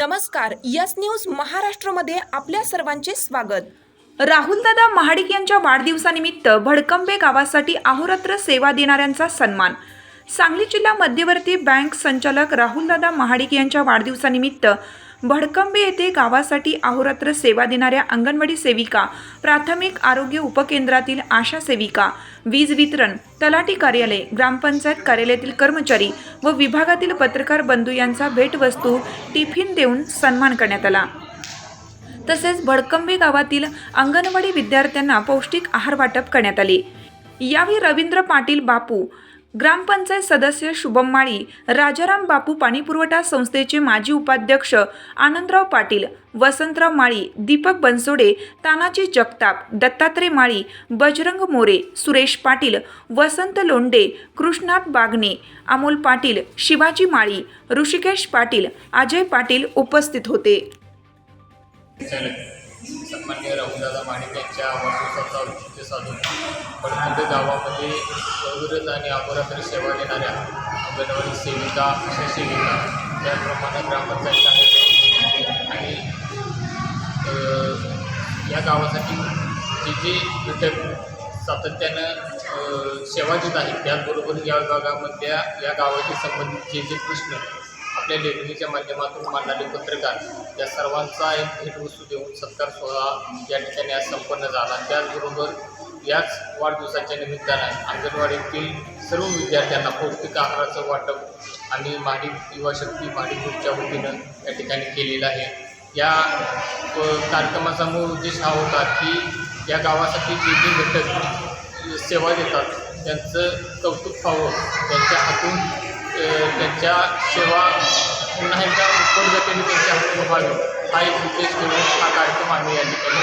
नमस्कार yes news महाराष्ट्रमध्ये आपल्या सर्वांचे स्वागत. राहुलदादा महाडिक यांच्या वाढदिवसानिमित्त भडकंबे गावासाठी अहोरात्र सेवा देणाऱ्यांचा सन्मान. सांगली जिल्हा मध्यवर्ती बँक संचालक राहुलदादा महाडिक यांच्या वाढदिवसानिमित्त भडकंबे येथे गावासाठी अहोरात्र सेवा देणाऱ्या अंगणवाडी सेविका प्राथमिक आरोग्य उपकेंद्रातील आशा सेविका वीज वितरण तलाठी कार्यालय ग्रामपंचायत कार्यालयातील कर्मचारी व विभागातील पत्रकार बंधू यांचा भेटवस्तू टिफिन देऊन सन्मान करण्यात आला. तसेच भडकंबे गावातील अंगणवाडी विद्यार्थ्यांना पौष्टिक आहार वाटप करण्यात आले. यावेळी रवींद्र पाटील बापू ग्रामपंचायत सदस्य शुभम माळी राजाराम बापू पाणीपुरवठा संस्थेचे माजी उपाध्यक्ष आनंदराव पाटील वसंतराव माळी दीपक बनसोडे तानाजी जगताप दत्तात्रय माळी बजरंग मोरे सुरेश पाटील वसंत लोंडे कृष्णात बागणे अमोल पाटील शिवाजी माळी ऋषिकेश पाटील अजय पाटील उपस्थित होते. सन्मान्य राहुलदादा माणिक यांच्या वाढदिवसाचा औचित्य साधून पडमंद गावामध्ये अविरत आणि अहोरात्री सेवा देणाऱ्या अंगणवाडी सेविका अशा सेविका त्याप्रमाणे ग्रामपंचायत कार्यालय आणि या गावासाठी जे जे घटक सातत्यानं सेवा देत आहेत त्याचबरोबर या विभागामधल्या या गावाशी संबंधित जे जे प्रश्न आपल्या लेखणीच्या माध्यमातून मांडणारे पत्रकार या सर्वांचा एक भेटवस्तू देऊन सत्कार सोहळा या ठिकाणी आज संपन्न झाला. त्याचबरोबर याच वाढदिवसाच्या निमित्तानं अंगणवाडीतील सर्व विद्यार्थ्यांना पौष्टिक आहाराचं वाटप आणि माडी युवा शक्ती माडी ग्रुपच्या वतीनं या ठिकाणी केलेलं आहे. या कार्यक्रमाचा मूळ उद्देश हा होता की या गावासाठी जे जे घटक सेवा देतात त्यांचं कौतुक व्हावं त्यांच्या हातून त्यांच्या सेवा पुन्हा एकदा उत्पन्न त्यांच्या हातून व्हावी हा एक उद्देश घेऊन हा कार्यक्रम आम्ही या ठिकाणी